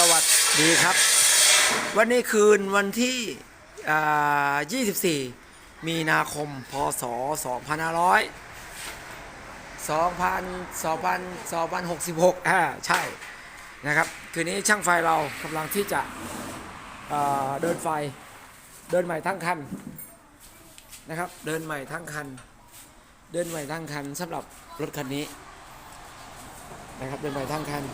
สวัสดีครับ วันนี้คืนวันที่ 24 มีนาคม พศ 2500 2000 2000 2066อ่าใช่นะครับ คืนนี้ช่างไฟเรากำลังที่จะเดินไฟ เดินใหม่ทั้งคันนะครับ เดินใหม่ทั้งคัน เดินใหม่ทั้งคันสำหรับรถคันนี้นะครับ เดินใหม่ทั้งคัน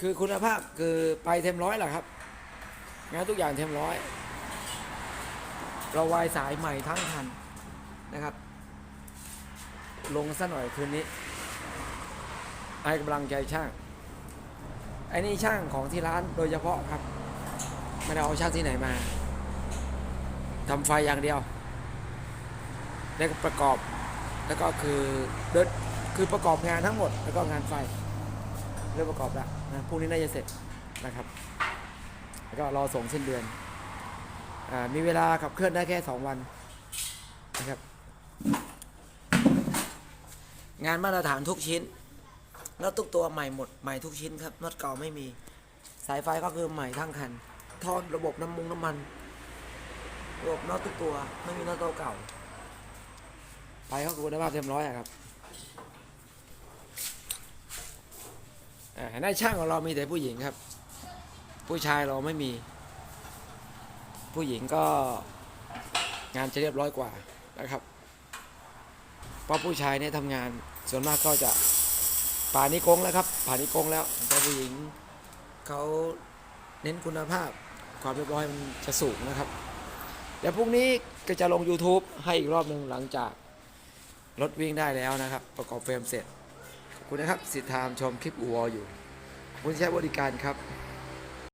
คือคุณภาพคือไปเต็มร้อยแหละครับ งานทุกอย่างเต็มร้อย เราวายสายใหม่ทั้งคันนะครับ ลงซะหน่อยคืนนี้ให้กำลังใจช่างไอ้นี่ช่างของที่ร้านโดยเฉพาะครับ ไม่ได้เอาช่างที่ไหนมาทำไฟอย่างเดียว แล้วก็ประกอบแล้วก็คือเดินคือประกอบงานทั้งหมดแล้วก็งานไฟ ริ่มประกอบแล้วนะพรุ่งนี้น่าจะเสร็จนะครับ แล้วก็รอส่งสิ้นเดือนอมีเวลาขับเคลื่อนได้แค่ 2 วันนะครับ งานมาตรฐานทุกชิ้นน็อตทุกตัวใหม่หมดใหม่ทุกชิ้นครับน็อตเก่าไม่มีสายไฟก็คือใหม่ทั้งคันท่อระบบน้ำมุงน้ำมันระบบน็อตทุกตัวไม่มีน็อตเก่าไปก็คือคุณภาพเต็มร้อยครับ อ่าในช่างของเรามีแต่ผู้หญิงครับ ผู้ชายเราไม่มี ผู้หญิงก็งานจะเรียบร้อยกว่านะครับ เพราะผู้ชายเนี่ยทำงานส่วนมากก็จะป่านิกงแล้วครับป่านิกงแล้วแต่ผู้หญิงเขาเน้นคุณภาพความเรียบร้อยมันจะสูงนะครับเดี๋ยวพรุ่งนี้ก็จะลง YouTube ให้อีกรอบหนึ่งหลังจากรถวิ่งได้แล้วนะครับ ประกอบเฟรมเสร็จ คุณนะครับสิทธามชมคลิปอูวออยู่คุณใช้บริการครับ